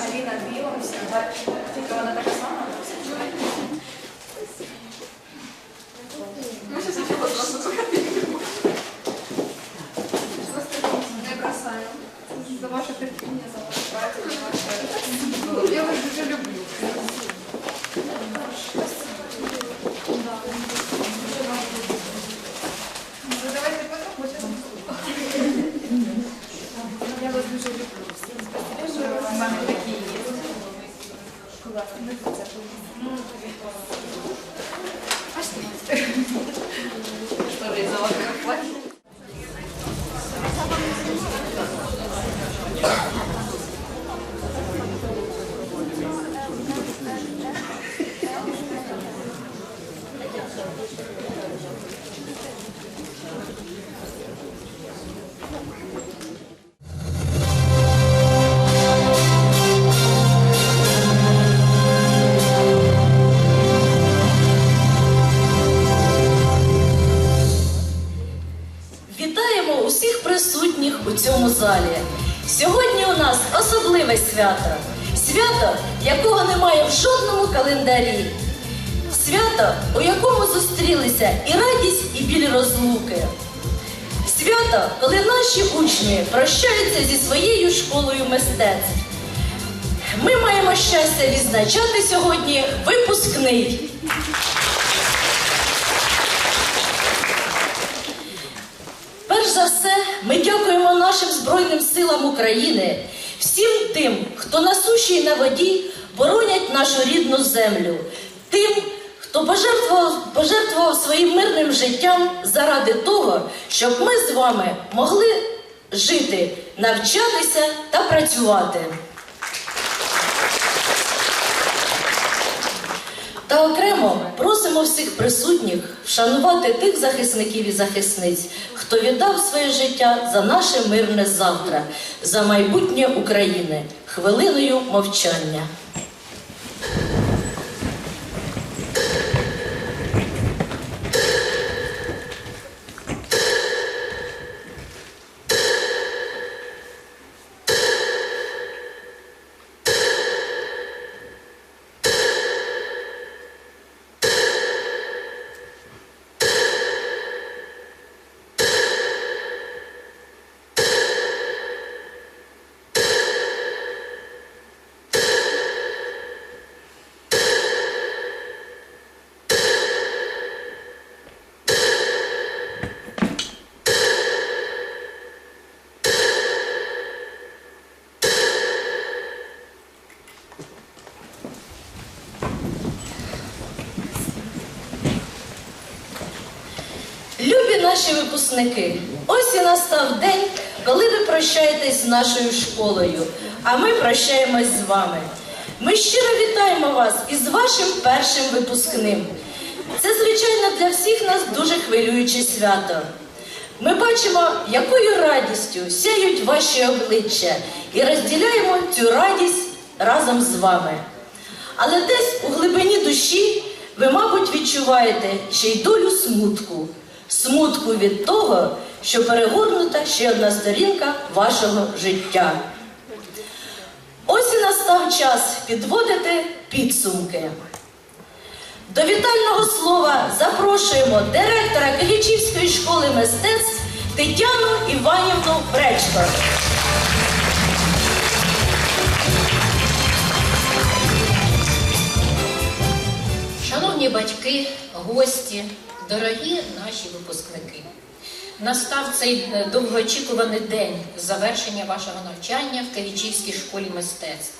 Аліна дивимося. Тільки вона така Щастя відзначати сьогодні випускний. Перш за все, ми дякуємо нашим Збройним силам України, всім тим, хто на суші і на воді боронять нашу рідну землю, тим, хто пожертвував, пожертвував своїм мирним життям заради того, щоб ми з вами могли жити, навчатися та працювати. Та окремо просимо всіх присутніх вшанувати тих захисників і захисниць, хто віддав своє життя за наше мирне завтра, за майбутнє України хвилиною мовчання. Наші випускники, ось і настав день, коли ви прощаєтесь з нашою школою, а ми прощаємось з вами. Ми щиро вітаємо вас із вашим першим випускним. Це, звичайно, для всіх нас дуже хвилююче свято. Ми бачимо, якою радістю сяють ваші обличчя і розділяємо цю радість разом з вами. Але десь у глибині душі ви, мабуть, відчуваєте ще й долю смутку. Смутку від того, що перегорнута ще одна сторінка вашого життя. Ось і настав час підводити підсумки. До вітального слова запрошуємо директора Калічівської школи мистецтв Тетяну Іванівну Бречко. Шановні батьки, гості, дорогі наші випускники, настав цей е, довгоочікуваний день завершення вашого навчання в Кавічівській школі мистецтв.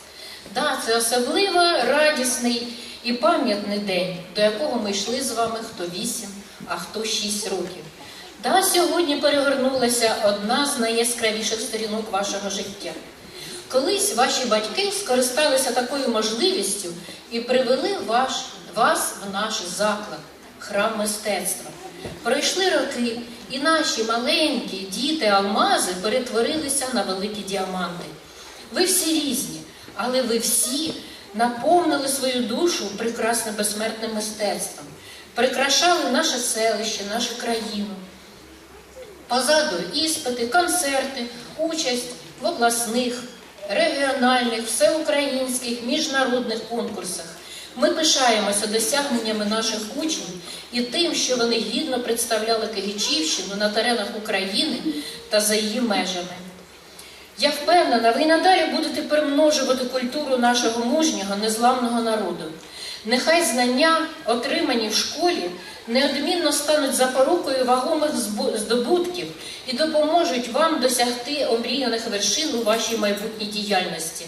Да, це особливо радісний і пам'ятний день, до якого ми йшли з вами хто 8, а хто 6 років. Да, сьогодні перегорнулася одна з найяскравіших сторінок вашого життя. Колись ваші батьки скористалися такою можливістю і привели ваш, вас в наш заклад, храм мистецтва. Пройшли роки, і наші маленькі діти алмази перетворилися на великі діаманти. Ви всі різні, але ви всі наповнили свою душу прекрасним безсмертним мистецтвом, прикрашали наше селище, нашу країну. Позаду іспити, концерти, участь в обласних, регіональних, всеукраїнських, міжнародних конкурсах. Ми пишаємося досягненнями наших учнів і тим, що вони гідно представляли Кигичівщину на теренах України та за її межами. Я впевнена, ви й надалі будете примножувати культуру нашого мужнього, незламного народу. Нехай знання, отримані в школі, неодмінно стануть запорукою вагомих здобутків і допоможуть вам досягти омріяних вершин у вашій майбутній діяльності.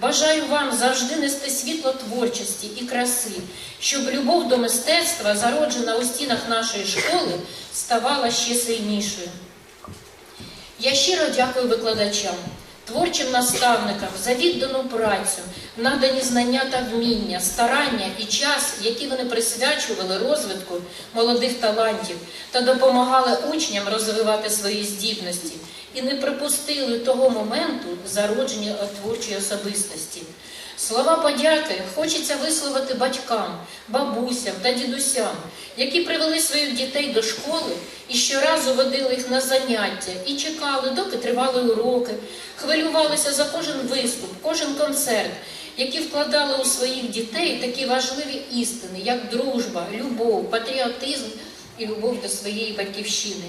Бажаю вам завжди нести світло творчості і краси, щоб любов до мистецтва, зароджена у стінах нашої школи, ставала ще сильнішою. Я щиро дякую викладачам, творчим наставникам за віддану працю, надані знання та вміння, старання і час, які вони присвячували розвитку молодих талантів та допомагали учням розвивати свої здібності і не припустили того моменту зародження творчої особистості. Слова подяки хочеться висловити батькам, бабусям та дідусям, які привели своїх дітей до школи і щоразу водили їх на заняття і чекали, доки тривали уроки, хвилювалися за кожен виступ, кожен концерт, які вкладали у своїх дітей такі важливі істини, як дружба, любов, патріотизм і любов до своєї батьківщини.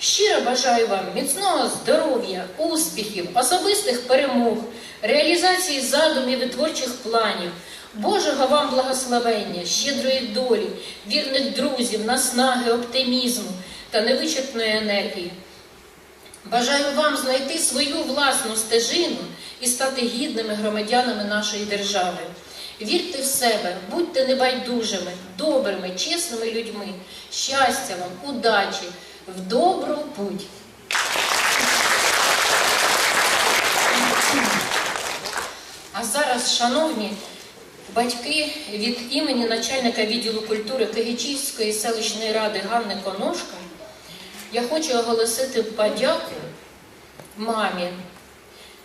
Щиро бажаю вам міцного здоров'я, успіхів, особистих перемог, реалізації задумів і творчих планів, Божого вам благословення, щедрої долі, вірних друзів, наснаги, оптимізму та невичерпної енергії. Бажаю вам знайти свою власну стежину і стати гідними громадянами нашої держави. Вірте в себе, будьте небайдужими, добрими, чесними людьми. Щастя вам, удачі, в добру путь. А зараз, шановні батьки, від імені начальника відділу культури Кигичівської селищної ради Ганни Коношка, я хочу оголосити подяку мамі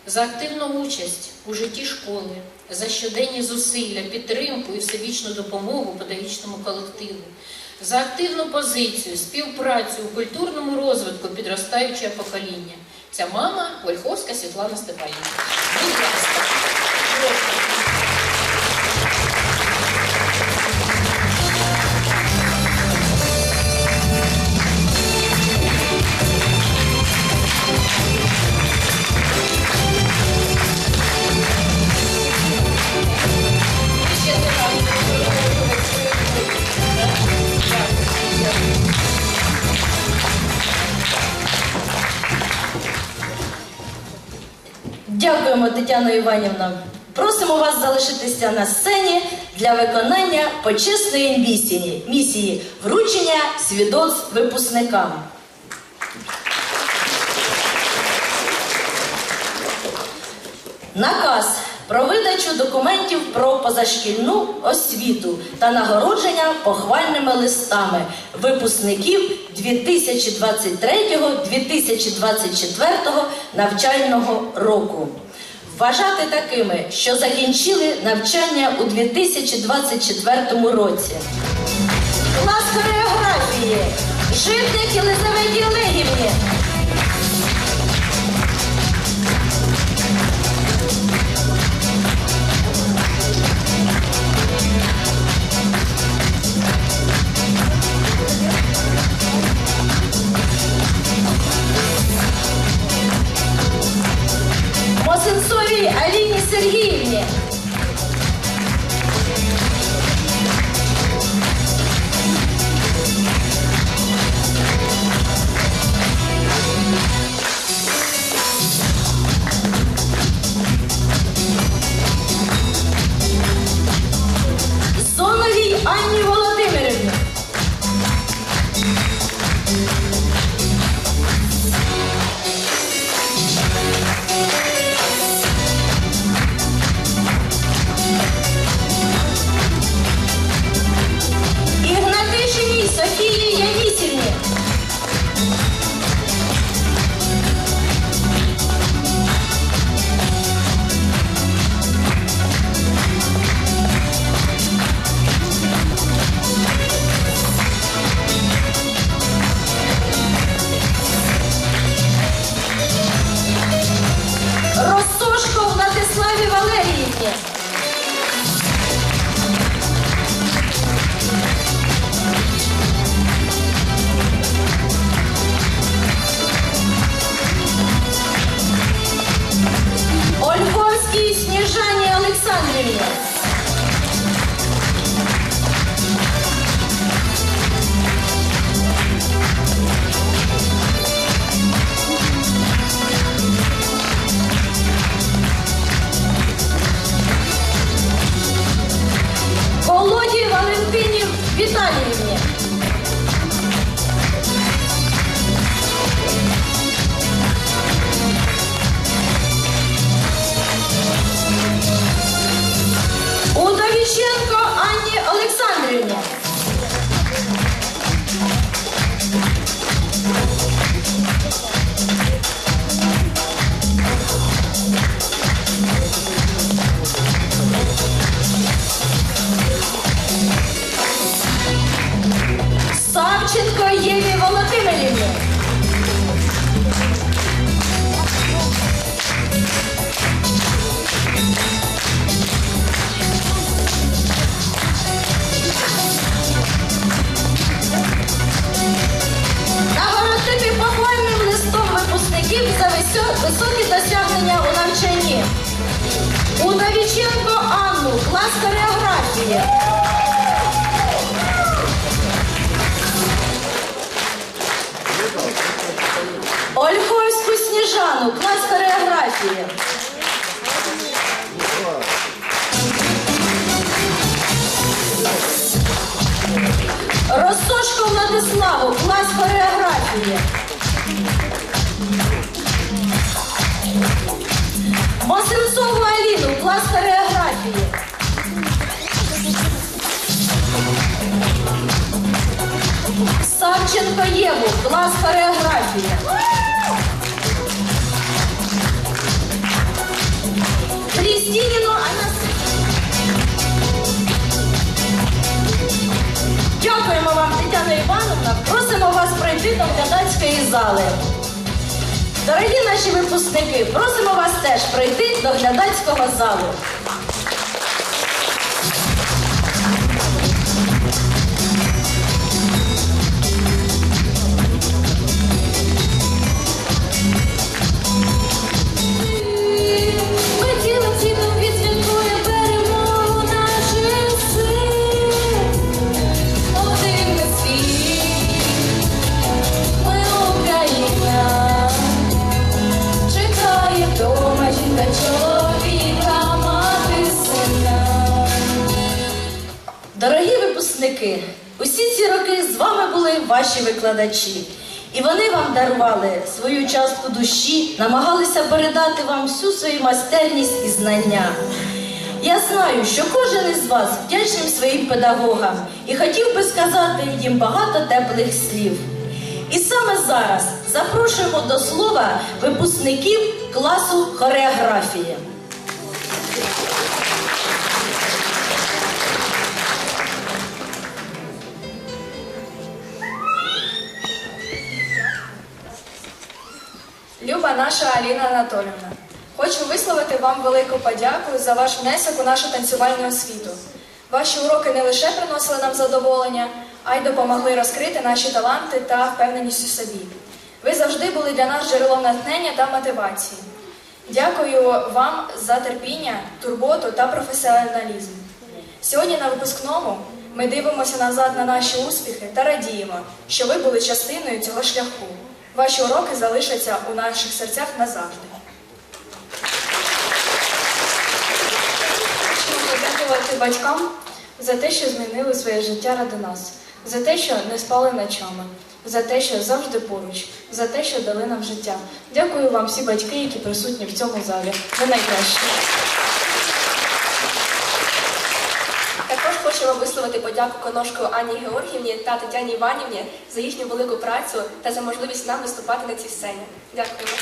за активну участь у житті школи, за щоденні зусилля, підтримку і всебічну допомогу педагогічному колективу, за активну позицію, співпрацю у культурному розвитку підростаючого покоління. Ця мама Ольховська Світлана Степанівна. Будь ласка, Дякуємо, Тетяна Іванівна. Просимо вас залишитися на сцені для виконання почесної місії, місії вручення свідоцтв випускникам. Наказ про видачу документів про позашкільну освіту та нагородження похвальними листами випускників 2023-2024 навчального року. Вважати такими, що закінчили навчання у 2024 році. Клас хореографії Житник Єлизаветі Олегівні. Удовіченко Анну, клас хореографії. Ольховську Сніжану, клас хореографії. Росошко Владиславу, клас хореографії. Єву, клас хореографії. Крістініну Анастасію. Дякуємо вам, Тетяна Івановна. Просимо вас прийти до глядацької зали. Дорогі наші випускники, просимо вас теж прийти до глядацького залу. Викладачі. І вони вам дарували свою частку душі, намагалися передати вам всю свою майстерність і знання. Я знаю, що кожен із вас вдячним своїм педагогам і хотів би сказати їм багато теплих слів. І саме зараз запрошуємо до слова випускників класу хореографії. Люба наша Аліна Анатолівна, хочу висловити вам велику подяку за ваш внесок у нашу танцювальну освіту. Ваші уроки не лише приносили нам задоволення, а й допомогли розкрити наші таланти та впевненість у собі. Ви завжди були для нас джерелом натхнення та мотивації. Дякую вам за терпіння, турботу та професіоналізм. Сьогодні на випускному ми дивимося назад на наші успіхи та радіємо, що ви були частиною цього шляху. Ваші уроки залишаться у наших серцях назавжди. Подякувати батькам за те, що змінили своє життя ради нас, за те, що не спали ночами, за те, що завжди поруч, за те, що дали нам життя. Дякую вам всі батьки, які присутні в цьому залі. Ви найкращі. Хочемо висловити подяку Коношко Анні Георгівні та Тетяні Іванівні за їхню велику працю та за можливість нам виступати на цій сцені. Дякуємо.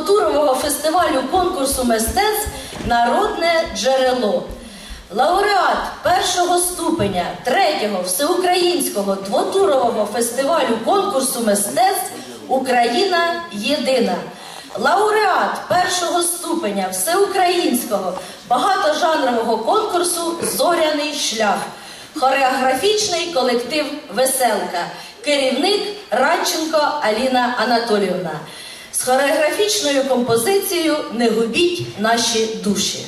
Двотурового фестивалю конкурсу мистецтв Народне джерело. Лауреат першого ступеня третього всеукраїнського двотурового фестивалю конкурсу мистецтв Україна єдина. Лауреат першого ступеня всеукраїнського багатожанрового конкурсу Зоряний шлях. Хореографічний колектив Веселка. Керівник Радченко Аліна Анатоліївна. З хореографічною композицією Не губіть наші душі.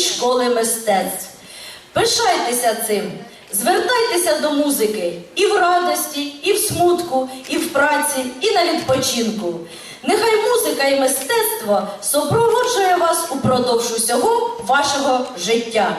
Школи мистецтв. Пишайтеся цим, звертайтеся до музики і в радості, і в смутку, і в праці, і на відпочинку. Нехай музика і мистецтво супроводжує вас упродовж усього вашого життя.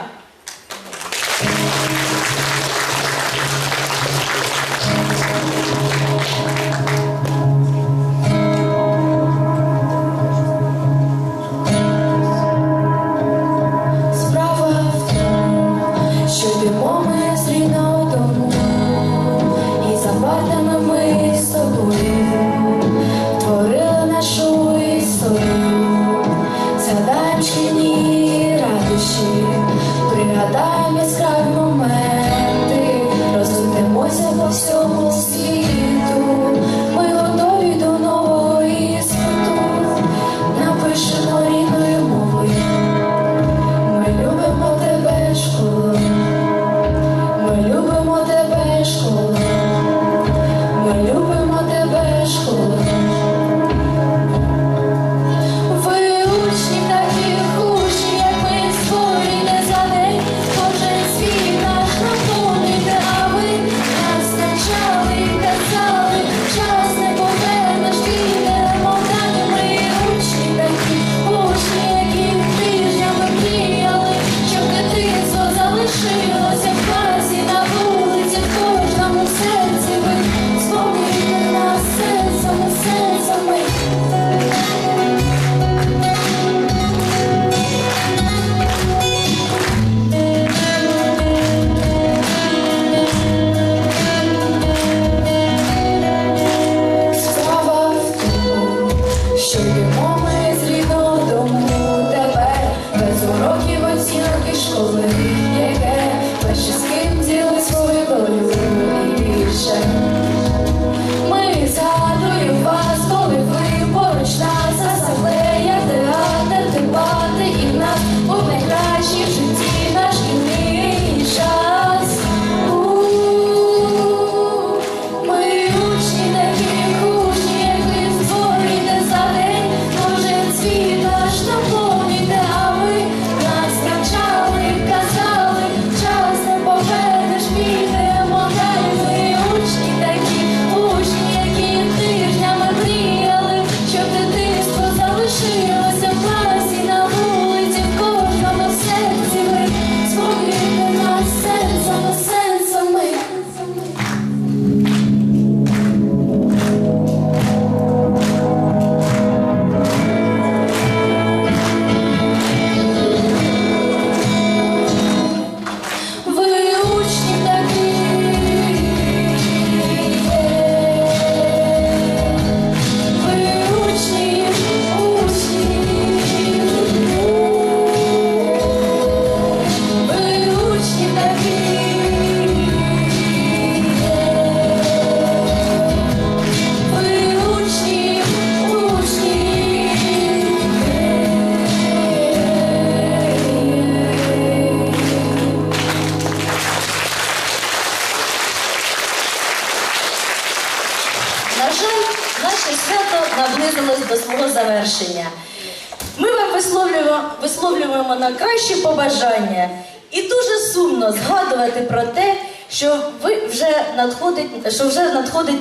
so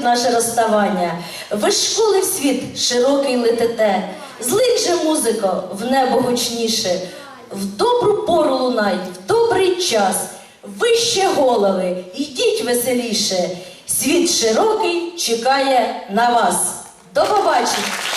вже наше розставання. Ви ж школи в світ широкий летете, злить же музико в небо гучніше, в добру пору лунать, в добрий час. Вище голови, йдіть веселіше. Світ широкий чекає на вас. До побачення!